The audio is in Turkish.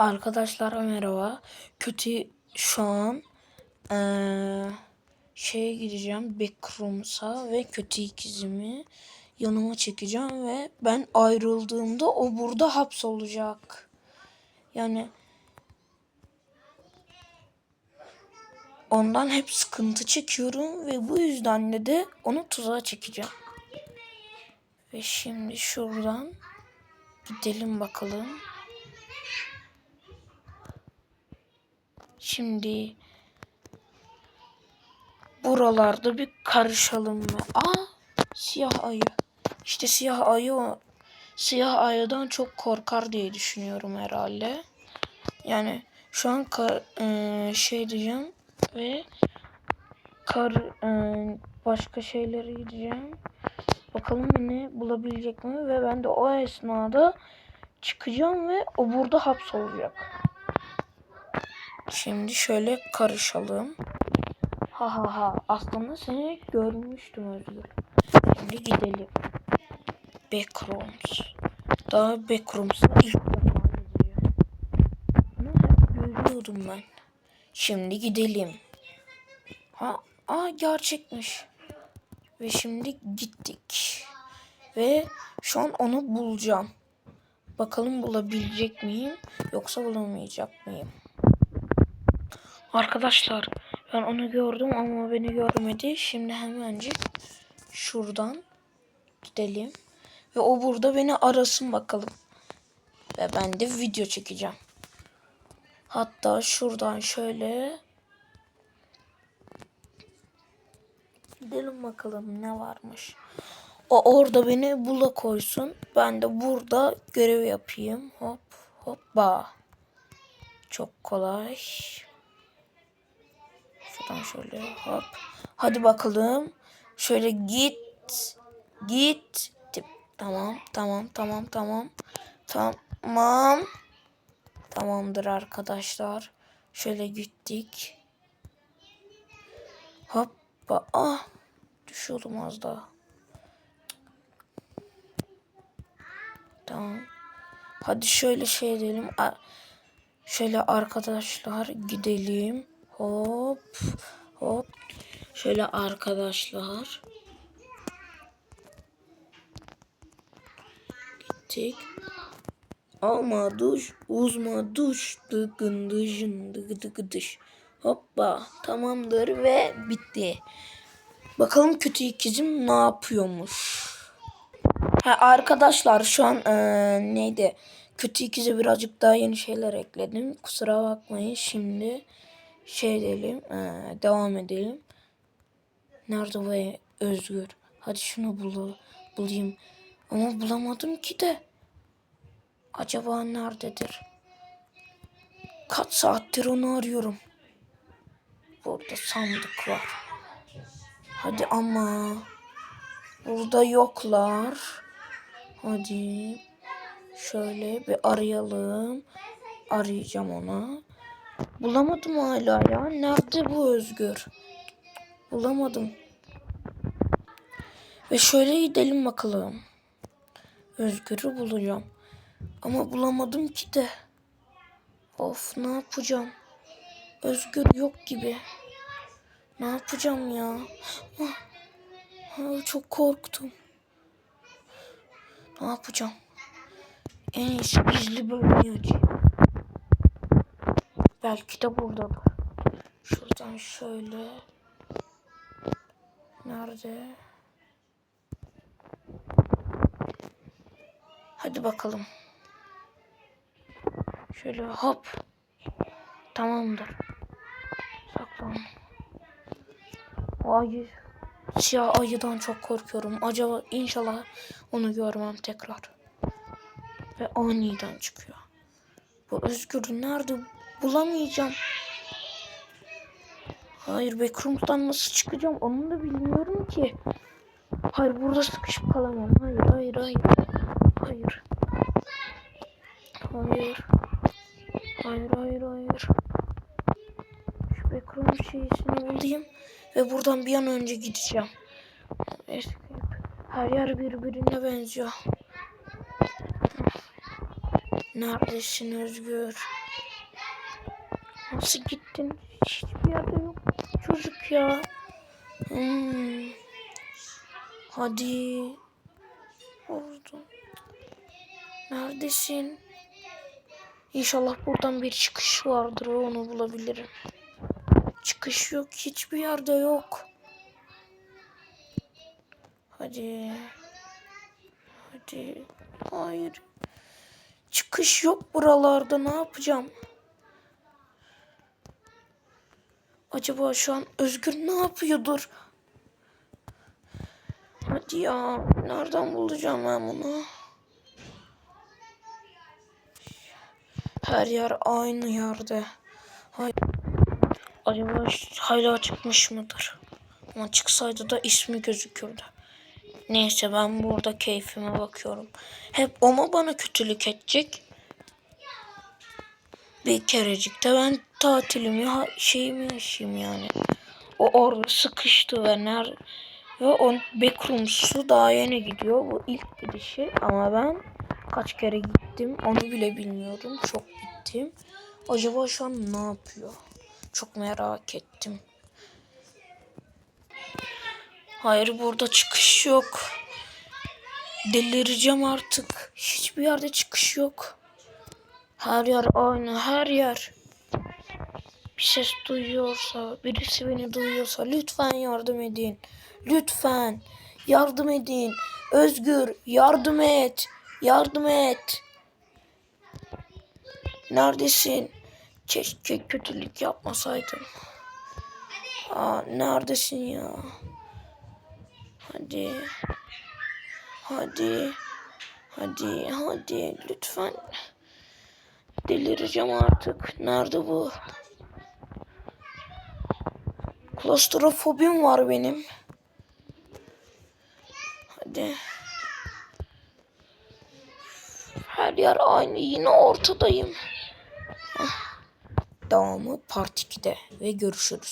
Arkadaşlar merhaba. Kötü şu an eee şeye gideceğim Backrooms'a ve kötü ikizimi yanıma çekeceğim ve ben ayrıldığımda o burada hapsolacak. Yani ondan hep sıkıntı çekiyorum ve bu yüzden de onu tuzağa çekeceğim. Ve şimdi şuradan gidelim bakalım. Şimdi buralarda bir karışalım mı? Aa siyah ayı. İşte siyah ayı o. Siyah ayıdan çok korkar diye düşünüyorum herhalde. Yani şu an kar, eee, şey diyeceğim ve kar eee, başka şeylere gideceğim. Bakalım beni bulabilecek mi? Ve ben de o esnada çıkacağım ve o burada hapsolacak. Şimdi şöyle karışalım. Ha ha ha. Aslında seni görmüştüm Özgür. Şimdi gidelim. Backrooms. Daha Backrooms'a ilk defa gideceğim. Bunu hep görüyordum ben. Şimdi gidelim. Ha, aa gerçekmiş. Ve şimdi gittik. Ve şu an onu bulacağım. Bakalım bulabilecek miyim yoksa bulamayacak mıyım? Arkadaşlar ben onu gördüm ama beni görmedi. Şimdi hemencik şuradan gidelim. Ve o burada beni arasın bakalım. Ve ben de video çekeceğim. Hatta şuradan şöyle gidelim bakalım ne varmış. O orada beni bula koysun. Ben de burada görev yapayım. Hop hoppa. Çok kolay. Şöyle hop. Hadi bakalım. Şöyle git. Git. Tamam. Tamam. Tamam. Tamam. Tamam. Tamamdır arkadaşlar. Şöyle gittik. Hoppa. Ah. Düşüyordum az daha. Tamam. Hadi şöyle şey edelim. Şöyle arkadaşlar gidelim. Hop. Hop. Şöyle arkadaşlar. Gittik. Alma duş, uzma duş, dıgın dışın, dıgı dıgı dış. Hoppa tamamdır ve bitti. Bakalım kötü ikizim ne yapıyormuş. Ha, arkadaşlar şu an eee, neydi? Kötü ikize birazcık daha yeni şeyler ekledim. Kusura bakmayın. Şimdi şey edelim. eee, devam edelim. Nerede bu Özgür? Hadi şunu bul bulayım. Ama bulamadım ki de. Acaba nerededir? Kaç saattir onu arıyorum. Burada sandık var. Hadi ama. Burada yoklar. Hadi. Şöyle bir arayalım. Arayacağım onu. Bulamadım hala ya. Nerede bu Özgür? Bulamadım. Ve şöyle gidelim bakalım. Özgür'ü bulacağım. Ama bulamadım ki de. Of ne yapacağım? Özgür yok gibi. Ne yapacağım ya? Ah, ah, çok korktum. Ne yapacağım? En iyisi gizli bölmeyi açayım. Belki de buradadır. Şuradan şöyle. Nerede? Hadi bakalım. Şöyle hop. Tamamdır. Saklan. O ayı. Siyah ayıdan çok korkuyorum. Acaba inşallah onu görmem tekrar. Ve aniden çıkıyor. Bu Özgür nerede? Bulamayacağım. Hayır Backrooms'tan nasıl çıkacağım onu da bilmiyorum ki. Hayır burada sıkışıp kalamam. Hayır hayır hayır. Hayır. Hayır. Hayır hayır hayır. Şu backroom şeysini bulayım. Ve buradan bir an önce gideceğim. Escape. Her yer birbirine benziyor. Neredesin Özgür? Nasıl gittin? Hiçbir yerde yok. Çocuk ya. Hmm. Hadi. Orada. Neredesin? İnşallah buradan bir çıkış vardır onu bulabilirim. Çıkış yok. Hiçbir yerde yok. Hadi. Hadi. Hayır. Çıkış yok buralarda. Ne yapacağım? Acaba şu an Özgür ne yapıyordur? Hadi ya. Nereden bulacağım ben bunu? Her yer aynı yerde. Hay Acaba hala çıkmış mıdır? Ama çıksaydı da ismi gözükürdü. Neyse ben burada keyfime bakıyorum. Hep o mu bana kötülük edecek? Bir kerecik de ben tatilimi ha- şeyimi yaşayayım yani. O orada sıkıştı ve ner ve o backrooms'u daha yeni gidiyor. Bu ilk gidişi ama ben kaç kere gittim onu bile bilmiyorum. Çok gittim. Acaba şu an ne yapıyor? Çok merak ettim. Hayır burada çıkış yok. Delireceğim artık. Hiçbir yerde çıkış yok. Her yer aynı, her yer. Bir ses duyuyorsa, birisi beni duyuyorsa lütfen yardım edin. Lütfen yardım edin. Özgür yardım et. Yardım et. Neredesin? Keşke kötülük yapmasaydım. Aa, neredesin ya? Hadi. Hadi. Hadi, hadi lütfen. Delireceğim artık. Nerede bu? Klostrofobim var benim. Hadi. Her yer aynı. Yine ortadayım. Devamı part 2'de ve görüşürüz.